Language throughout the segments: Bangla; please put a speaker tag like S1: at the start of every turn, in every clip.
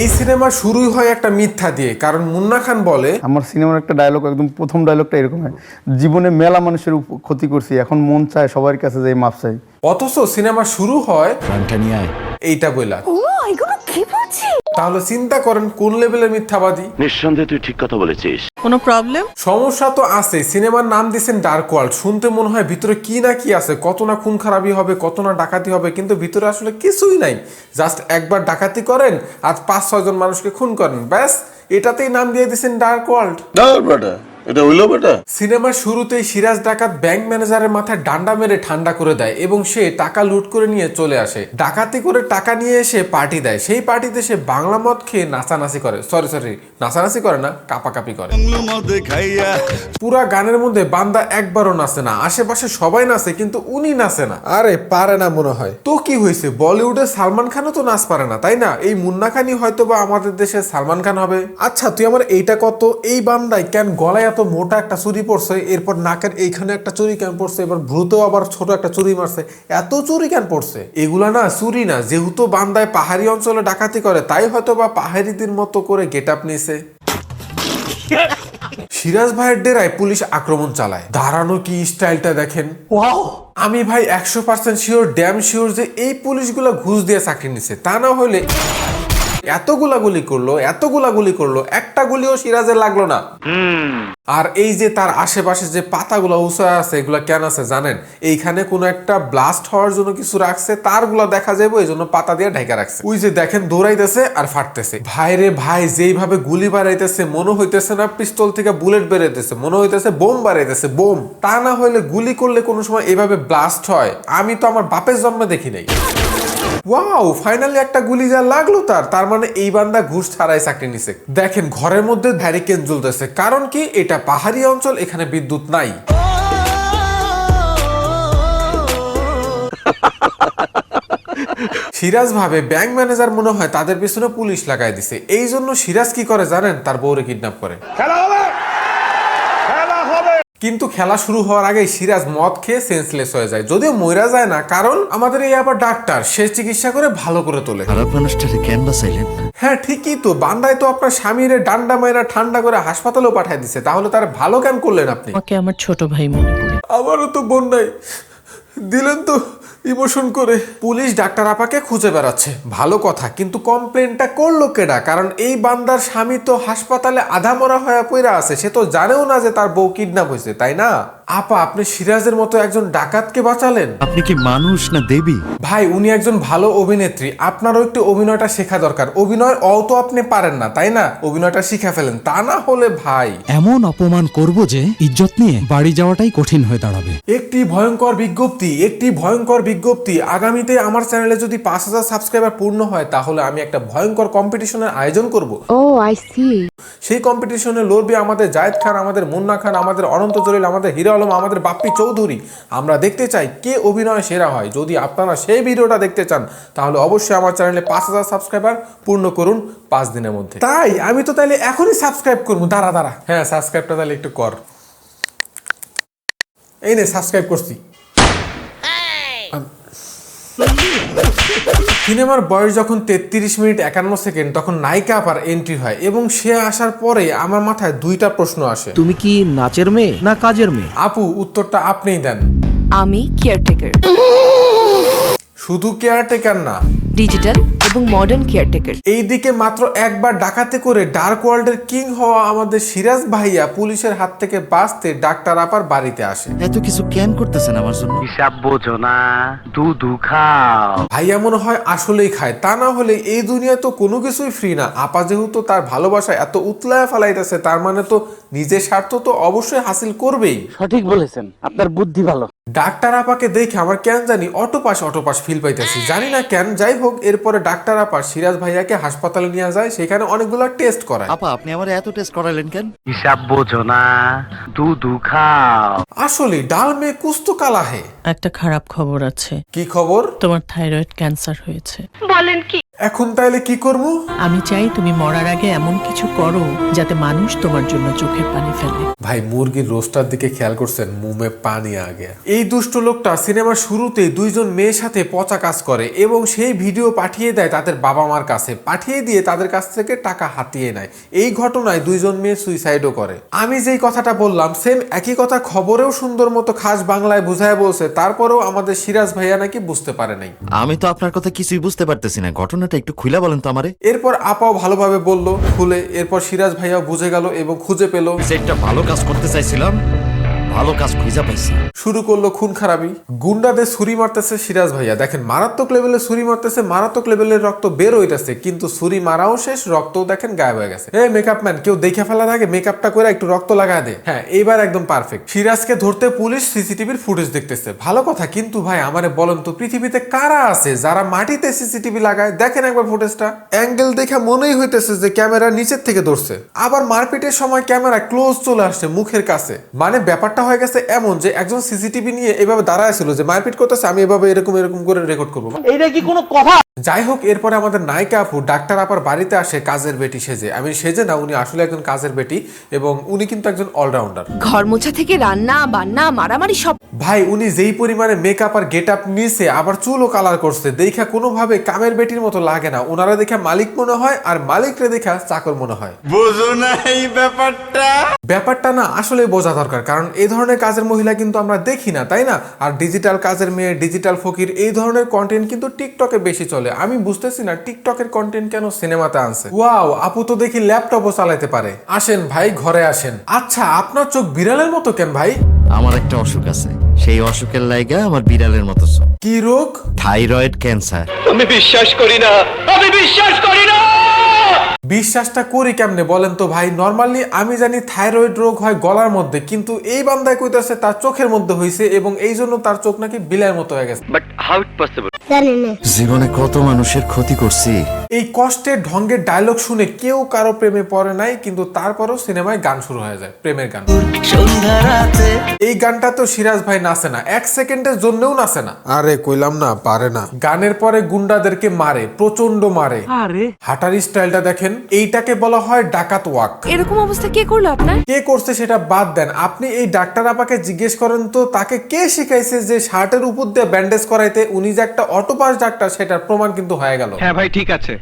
S1: এই সিনেমা শুরুই হয় একটা মিথ্যা দিয়ে। কারণ মুন্না খান বলে
S2: আমার সিনেমার একটা ডায়লগ একদম প্রথম ডায়লগটা এরকম হয়। জীবনে মেলা মানুষের ক্ষতি করছি এখন মন চায় সবার কাছে যে মাপ চাই।
S1: অথচ সিনেমা শুরু হয় এইটা বইলা।
S3: বলছি।
S1: তাহলে চিন্তা করেন কোন লেভেলের মিথ্যাবাদী?
S4: নিঃসন্দেহে তুই ঠিক কথা বলেছিস।
S3: কোনো প্রবলেম
S1: সমস্যা তো আছে সিনেমার নাম দিয়েছেন ডার্ক ওয়ার্ল্ড শুনতে মনে হয় ভিতরে কি না কি আছে কত না খুন খারাপি হবে কত না ডাকাতি হবে কিন্তু ভিতরে আসলে কিছুই নাই। জাস্ট একবার ডাকাতি করেন আর পাঁচ ছয়জন মানুষকে খুন করেন। ব্যাস এটাতেই নাম দিয়ে দিয়েছেন ডার্ক ওয়ার্ল্ড
S4: এটা হইল বেটা?
S1: সিনেমার শুরুতেই সিরাজ ডাকাত ব্যাংক ম্যানেজারের মাথায় ডান্ডা মেরে ঠান্ডা করে দেয় এবং সে টাকা লুট করে নিয়ে চলে আসে। ডাকাতি করে টাকা নিয়ে এসে পার্টি দেয়। সেই পার্টিতে সে বাংলা মদ খেয়ে নাচানাচি করে। সরি সরি নাচানাচি করে না কাপাকাপি করে। পুরা গানের মধ্যে বান্দা একবারও নাচে না। আশেপাশে সবাই নাচে কিন্তু উনি নাচে না। আরে পারে না মনে হয়। তো কি হয়েছে? বলিউডে সালমান খানও তো নাচ পারে না তাই না? এই মুন্না খানই হয়তো বা আমাদের দেশে সালমান খান হবে। আচ্ছা তুই আমার এইটা কত? এই বান্দায় কেন গলায় এত মোটা একটা চুরি পড়ছে এরপর নাকের এইখানে একটা চুরি কেন পড়ছে এবার ভ্রুতেও আবার ছোট একটা চুরি মারছে। এত চুরি কেন পড়ছে। এগুলা না চুরি না যেহেতু বান্দায় পাহাড়ি অঞ্চলে ডাকাতি করে তাই হয়তো বা পাহাড়িদের মতো করে গেট আপ নিছে। সিরাজ ভাইয়ের ডেরায় পুলিশ আক্রমণ চালায়। দাঁড়ানো কি স্টাইলটা দেখেন? আমি ভাই একশো পার্সেন্ট শিওর ড্যাম শিওর যে এই পুলিশগুলো ঘুষ দিয়ে চাকরি নিছে। তা না হলে এত গুলাগুলি করল, এত গুলাগুলি করল, একটা গুলিও সিরাজের লাগল না। আর এই যে তার আশেপাশে যে পাতাগুলো উঁচা আছে, এগুলা কেন আছে জানেন? এইখানে কোনো একটা ব্লাস্ট হওয়ার জন্য কিছু রাখছে, তারগুলো দেখা যাবে এই জন্য পাতা দিয়ে ঢেকে রাখছে। ওই যে দেখেন, দৌড়াইতেছে আর ফাটতেছে। ভাই রে ভাই, যেইভাবে গুলি বাড়াইতেছে, মনে হইতেছে না পিস্তল থেকে বুলেট বেরাইতেছে, মনে হইতেছে বোম বাড়াইতেছে, বোম। তা না হইলে গুলি করলে কোনো সময় এইভাবে ব্লাস্ট হয়। আমি তো আমার বাপের জন্মে দেখি নাই। ওয়াও ফাইনালি একটা গুলি যা লাগল তার তার মানে এই বান্দা ঘুষ ছাড়াই চাকরি নিছে। দেখেন, ঘরের মধ্যে জ্বলতেছে, কারণ কি এটা পাহাড়ি অঞ্চল, এখানে বিদ্যুৎ নাই। সিরাজ ভাবে ব্যাংক ম্যানেজার মনে হয় তাদের পিছনে পুলিশ লাগাই দিছে। এই জন্য সিরাজ কি করে জানেন? তার বউরে কিডন্যাপ করে। কিন্তু খেলা শুরু হওয়ার আগে সিরাজ মদ খেয়ে সেন্সলেস হয়ে যায়। যদিও ময়রা যায় না কারণ আমাদের এই আবার ডাক্তার সে চিকিৎসা করে ভালো করে তোলে।
S5: খারাপ মানুষটারে কেন বাঁচাইলেন
S1: হ্যাঁ ঠিকই তো। বান্দায় তো আপনার স্বামীরে ডান্ডা মায়েরা ঠান্ডা করে হাসপাতালেও পাঠিয়ে দিছে। তাহলে তার ভালো কেন করলেন আপনি?
S3: আমাকে আমার ছোট ভাই মনে করি।
S1: আমারও তো বোন নাই। দিলেন তো ইমোশন করে। পুলিশ ডাক্তার আপাকে খুঁজে বেড়াচ্ছে। ভালো কথা, কিন্তু কমপ্লেনটা করল কেডা? কারণ এই বান্দার স্বামী তো হাসপাতালে আধা মরা হয়ে পইরা আছে, সে তো জানেও না যে তার বউ কিডন্যাপ হয়েছে, তাই না? আপা আপনি সিরাজের মতো একজন ডাকাতকে বাঁচালেন?
S5: আপনি কি মানুষ না দেবী?
S1: ভাই উনি একজন ভালো অভিনেত্রী। আপনারও একটু অভিনয়টা শেখা দরকার। অভিনয় অত আপনি পারেন না তাই না? অভিনয়টা শিখে ফেলেন। তা না হলে ভাই।
S6: এমন অপমান করব যে ইজ্জত নিয়ে বাড়ি যাওয়াটাই কঠিন হয়ে দাঁড়াবে।
S1: একটি ভয়ঙ্কর বিজ্ঞপ্তি একটি ভয়ঙ্কর বিজ্ঞপ্তি। আগামীতে আমার চ্যানেলে যদি পাঁচ হাজার সাবস্ক্রাইবার পূর্ণ হয় তাহলে আমি একটা ভয়ঙ্কর কম্পিটিশনের আয়োজন করব।
S7: ও আই সি
S1: সেই কম্পিটিশনে লড়বে আমাদের জায়েদ খান আমাদের মুন্না খান আমাদের অনন্ত জলিল আমাদের হিরো আলম আমাদের বাপ্পি চৌধুরী। আমরা দেখতে চাই কে অভিনয় সেরা হয়। যদি আপনারা সেই ভিডিওটা দেখতে চান তাহলে অবশ্যই আমার চ্যানেলে পাঁচ হাজার সাবস্ক্রাইবার পূর্ণ করুন পাঁচ দিনের মধ্যে। তাই? আমি তো তাহলে এখনই সাবস্ক্রাইব করব। দাঁড়া দাঁড়া। হ্যাঁ সাবস্ক্রাইবটা তাহলে একটু কর। এই নে সাবস্ক্রাইব করছি। সিনেমার বয়স যখন তেত্রিশ মিনিট একান্ন সেকেন্ড তখন নায়িকা আবার এন্ট্রি হয় এবং সে আসার পরে আমার মাথায় দুইটা প্রশ্ন আসে।
S6: তুমি কি নাচের মেয়ে না কাজের মেয়ে?
S1: আপু উত্তরটা আপনিই দেন।
S7: আমি কেয়ারটেকার
S1: শুধু কেয়ারটেকার না
S7: ডিজিটাল এবং মডার্ন কেয়ারটেকার।
S1: এইদিকে মাত্র একবার ডাকাতে করে ডার্ক ওয়ার্ল্ডের কিং হওয়া আমাদের সিরাজ ভাইয়া পুলিশের হাত থেকে বাঁচতে ডাক্তার আপার বাড়িতে আসে।
S5: এত কিছু কেন করতেছেন আমার জন্য।
S4: হিসাব বোঝো না দুধু খাও।
S1: ভাইয়া মনে হয় আসলেই খায় তা না হলে এই দুনিয়ায় তো কোনো কিছুই ফ্রি না। আপা যেহেতু তার ভালোবাসা এত উতলায় ফেলাইতেছে তার মানে তো নিজের স্বার্থ তো অবশ্যই হাসিল করবেই।
S8: সঠিক বলেছেন আপনার বুদ্ধি ভালো।
S1: ডাক্তার আপাকে দেখে আমার কেন জানি অটোপাস অটোপাস ফিল পাইতেছি। জানি না কেন যাই হোক এরপরে ডাক্তার আপা সিরাজ ভাইয়াকে হাসপাতালে নিয়ে যায় সেখানে অনেকগুলো টেস্ট করায়।
S5: আপা আপনি আমার এত টেস্ট করালেন কেন?
S4: হিসাব বোঝো না দুধু খাও।
S1: আসলে ডাল মে কুস্ত কালা হে
S3: একটা খারাপ খবর আছে।
S1: কি খবর?
S3: তোমার থাইরয়েড ক্যান্সার হয়েছে।
S1: এখন তাইলে কি করব?
S3: আমি চাই তুমি মরার আগে এমন কিছু করো যাতে মানুষ তোমার জন্য চোখের পানি ফেলে।
S1: ভাই মুরগির রোস্টার দিকে খেয়াল করছেন মুমে পানি আগে। এই দুষ্ট লোকটা সিনেমার শুরুতেই দুইজন মেয়ের সাথে পচা কাজ করে এবং সেই ভিডিও পাঠিয়ে দেয় তাদের বাবা মার কাছে। পাঠিয়ে দিয়ে তাদের কাছ থেকে টাকা হাতিয়ে নেয়। এই ঘটনায় দুইজন মেয়ে সুইসাইডও করে। আমি যেই কথাটা বললাম সেম একই কথা খবরেও সুন্দর মতো খাস বাংলায় বুঝায় বলছে তারপরেও আমাদের সিরাজ ভাইয়া নাকি বুঝতে পারে নাই।
S5: আমি তো আপনার কথা কিছুই বুঝতে পারতেছি না। ঘটনাটা একটু খুলে বলেন তো আমারে।
S1: এরপর আপাও ভালোভাবে বলল খুলে এরপর সিরাজ ভাইয়া বুঝে গেল এবং খুঁজে পেল।
S5: যে একটা ভালো কাজ করতে চাইছিলাম ভালো কাজ খুঁজে পাইছি।
S1: শুরু করল খুন খারাপি। গুন্ডাদের ছুরি মারতেছে সিরাজ ভাইয়া। দেখেন, মারাত্মক লেভেলে ছুরি মারতেছে, মারাত্মক লেভেলের রক্ত বের হইতেছে, কিন্তু ছুরি মারাও শেষ, রক্তও দেখেন গায়েব হয়ে গেছে। এই মেকআপ ম্যান কেউ দেখে ফেলার আগে মেকআপটা করে একটু রক্ত লাগায় দে। হ্যাঁ এইবার একদম পারফেক্ট সিরাজকে ধরতে পুলিশ সিসিটিভির ফুটেজ দেখতেছে। ভালো কথা, কিন্তু ভাই, আমারে বলেন তো, পৃথিবীতে কারা আছে যারা মাটিতে সিসিটিভি লাগায়? দেখেন একবার ফুটেজটা। অ্যাঙ্গেল দেখে মনেই হইতেছে যে ক্যামেরা নিচের থেকে ধরছে। আবার মারপিটের সময় ক্যামেরা ক্লোজ চলে আসছে মুখের কাছে। মানে ব্যাপারটা হয়ে গেছে এমন যে একজন সিসিটিভি নিয়ে এভাবে দাঁড়ায় ছিল যে মারপিট করতেছে আমি এভাবে এরকম এরকম করে রেকর্ড করব।
S8: এইটা কি কোনো কথা?
S1: যাই হোক এরপরে আমাদের নায়িকা আপু ডাক্তার আপার বাড়িতে আসে কাজের বেটি সেজে। আমি সেজে না উনি আসলে একজন কাজের বেটি এবং উনি কিন্তু একজন অলরাউন্ডার
S7: ঘর মোছা থেকে রান্না বান্না মারামারি সব
S1: ভাই উনি যেই পরিমাণে মেকআপ আর গেট আপ নিয়েছে আবার চুলও কালার করছে দেখা কোনোভাবে কামের বেটির মতো লাগে না। ওনারা দেখে মালিক মনে হয় আর মালিকরে দেখা চাকর মনে হয়।
S5: বুঝো না এই ব্যাপারটা।
S1: ব্যাপারটা না আসলে বোঝা দরকার কারণ এই ধরনের কাজের মহিলা কিন্তু আমরা দেখি না তাই না? আর ডিজিটাল কাজের মেয়ে ডিজিটাল ফকির এই ধরনের কন্টেন্ট কিন্তু টিকটকে বেশি চলে। আমি বুঝতেছি না টিকটকের কন্টেন্ট কেন সিনেমাতে আনছে। ওয়াও আপু তো দেখি ল্যাপটপও চালাতে পারে। আসেন ভাই ঘরে আসেন। আচ্ছা আপনার চোখ বিড়ালের মতো কেন ভাই?
S5: আমার একটা অসুখ আছে। সেই অসুখের লাইগা আমার বিড়ালের মতো চোখ।
S1: কি রোগ?
S5: Thyroid cancer.
S8: আমি বিশ্বাস করি না। আমি বিশ্বাস করি না!
S1: বিশ্বাসটা করি কেমনে বলেন তো ভাই? নর্মালি আমি জানি থাইরয়েড রোগ হয় গলার মধ্যে কিন্তু এই বান্দায় কইতাছে তার চোখের মধ্যে হয়েছে এবং এই জন্য তার চোখ নাকি বিলার মতো হয়ে গেছে।
S8: বাট হাউ ইট পসিবল
S5: জীবনে কত মানুষের ক্ষতি করছি।
S1: এই কষ্টের ঢঙ্গের ডায়লগ শুনে কেউ কারও প্রেমে পড়ে নাই কিন্তু তারপরও সিনেমায় গান শুরু হয়ে যায় প্রেমের গান। এই গানটা তো সিরাজ ভাই নাচে না এক সেকেন্ডের জন্যও নাচে না। আরে কইলাম না পারে না। গানের পরে গুন্ডাদেরকে মারে প্রচণ্ড মারে। হাঁটার স্টাইলটা দেখেন এইটাকে বলা হয় ডাকাত ওয়াক।
S7: এরকম অবস্থা কে করল আপনার?
S1: কে করছে সেটা বাদ দেন আপনি এই ডাক্তার আপাকে জিজ্ঞেস করেন তো তাকে কে শিখাইছে যে শার্টের উপর দিয়ে ব্যান্ডেজ করাইতে উনি যে একটা অটোপাস ডাক্তার সেটার প্রমাণ কিন্তু হয়ে গেল।
S8: হ্যাঁ ভাই ঠিক আছে।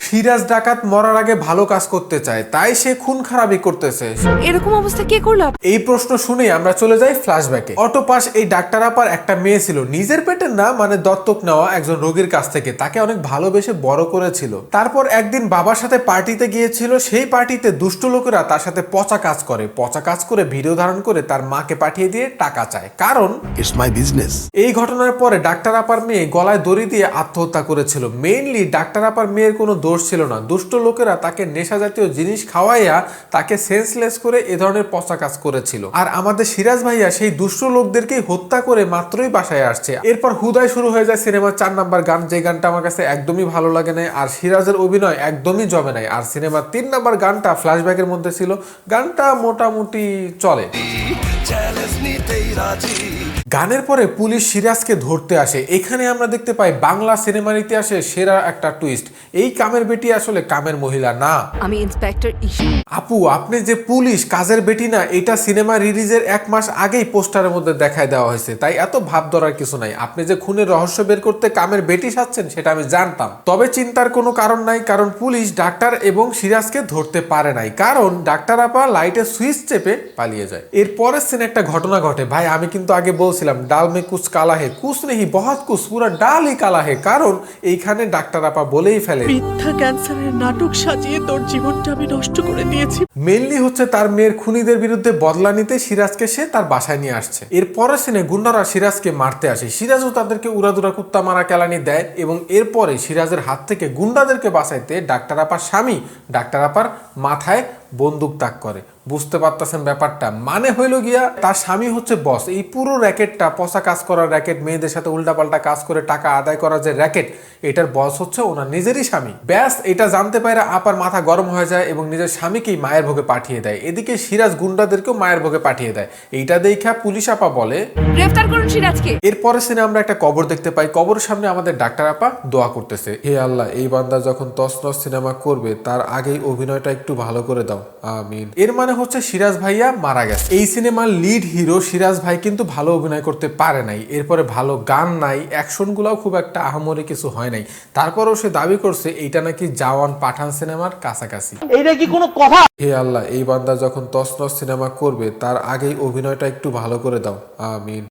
S1: সিরাজ ডাকাত মরার আগে ভালো কাজ করতে চায় তাই সে খুন খারাপি করতেছে।
S7: এরকম অবস্থা কে করল?
S1: এই প্রশ্ন শুনে আমরা চলে যাই ফ্ল্যাশব্যাকে অটোপাস এই ডাক্তার আপার একটা মেয়ে ছিল। নিজের পেটের না মানে দত্তক নেওয়া একজন রোগীর কাছ থেকে। তাকে অনেক ভালোবেসে বড় করেছিল। তারপর একদিন বাবার সাথে পার্টিতে গিয়েছিল। সেই পার্টিতে দুষ্ট লোকেরা তার সাথে পচা কাজ করে। পচা কাজ করে ভিডিও ধারণ করে তার মাকে পাঠিয়ে দিয়ে টাকা চায়। কারণ
S9: It's মাই বিজনেস
S1: এই ঘটনার পরে ডাক্তার আপার মেয়ে গলায় দড়ি দিয়ে আত্মহত্যা করেছিল। মেইনলি ডাক্তার আপার মেয়ের কোনো দোষ ছিল না। দুষ্ট লোকেরা তাকে নেশা জাতীয় জিনিস খাওয়াইয়া তাকে সেন্সলেস করে এ ধরনের পচা কাজ করেছিল। আর আমাদের সিরাজ ভাইয়া সেই দুষ্ট লোকদেরকেই হত্যা করে মাত্রই বাসায় আসছে। এরপর হুদায় শুরু হয়ে যায় সিনেমার চার নাম্বার গান। যে গানটা আমার কাছে একদমই ভালো লাগে নাই আর সিরাজের অভিনয় একদমই জমে নাই। আর সিনেমার তিন নাম্বার গানটা ফ্ল্যাশব্যাকের মধ্যে ছিল। গানটা মোটামুটি চলে। গানের পরে পুলিশ সিরাজকে ধরতে আসে। এখানে আমরা দেখতে পাই বাংলা সিনেমার ইতিহাসে সেরা একটা টুইস্ট এই কামের বেটি আসলে কামের মহিলা না।
S7: আমি ইন্সপেক্টর
S1: আপু আপনি যে পুলিশ কাজের বেটি না এটা সিনেমা রিলিজের এক মাস আগেই পোস্টারের মধ্যে দেখায় দেওয়া হয়েছে। তাই এত ভাব ধরার কিছু নাই। আপনি যে খুনের রহস্য বের করতে কামের বেটি সাচ্ছেন সেটা আমি জানতাম। তবে চিন্তার কোনো কারণ নাই কারণ পুলিশ ডাক্তার এবং সিরাজকে ধরতে পারে নাই। কারণ ডাক্তার আপা লাইটের সুইচ চেপে পালিয়ে যায়। এর পরের সিনে একটা ঘটনা ঘটে। ভাই আমি কিন্তু আগে বলছিলাম ডাল মে কুচ কালা হে। কুচ নেহি বহুত কুচ পুরা ডালই কালা হে। কারণ এইখানে ডাক্তার আপা বলেই ফেলে
S3: মিথ্যা ক্যান্সারের নাটক সাজিয়ে তোর জীবনটা আমি নষ্ট করে দিয়েছি।
S1: মেনলি হচ্ছে তার মেয়ের খুনিদের বিরুদ্ধে বদলা নিতে সিরাজকে সে তার বাসায় নিয়ে আসছে। এর পরের সিনে গুন্ডারা সিরাজকে মারতে আসে। সিরাজও তাদেরকে উড়াদুরা কুত্তা মারা কেলানি দেয় এবং এরপরে সিরাজের হাত থেকে গুন্ডাদেরকে বাঁচাইতে ডাক্তার আপার স্বামী ডাক্তার আপার মাথায় বন্দুক তাক করে। বুঝতে পারতেছেন ব্যাপারটা। মানে হইল গিয়া তার স্বামী হচ্ছে বস এই পুরো র্যাকেটটা পচা কাজ করার র্যাকেট মেয়েদের সাথে উল্টাপাল্টা কাজ করে টাকা আদায় করার যে র্যাকেট এটার বস হচ্ছে ওনার নিজেরই স্বামী। ব্যাস এটা জানতে পারে আপার মাথা গরম হয়ে যায় এবং নিজের স্বামীকেই মায়ের ভোগে পাঠিয়ে দেয়। এদিকে সিরাজ গুন্ডাদেরকেও মায়ের ভোগে পাঠিয়ে দেয়। এইটা দেখা পুলিশ আপা বলে।
S7: গ্রেফতার করুন সিরাজকে।
S1: এরপরে সিনে আমরা একটা কবর দেখতে পাই। কবরের সামনে আমাদের ডাক্তার আপা দোয়া করতেছে। হে আল্লাহ এই বান্দা যখন তসনস সিনেমা করবে তার আগেই অভিনয়টা একটু ভালো করে দাও। আমিন। এর মানে হচ্ছে সিরাজ ভাইয়া মারা গেছে। এই সিনেমার লিড হিরো সিরাজ ভাই কিন্তু ভালো অভিনয় করতে পারে নাই। এরপরে ভালো গান নাই অ্যাকশন গুলাও খুব একটা আহামরি কিছু হয় নাই। তারপরেও সে দাবি করছে এইটা নাকি জাওয়ান পাঠান সিনেমার কাছাকাছি।
S8: এইটা কি কোনো কথা?
S1: হে আল্লাহ এই বান্দা যখন তসনস সিনেমা করবে তার আগেই অভিনয়টা একটু ভালো করে দাও। আমিন।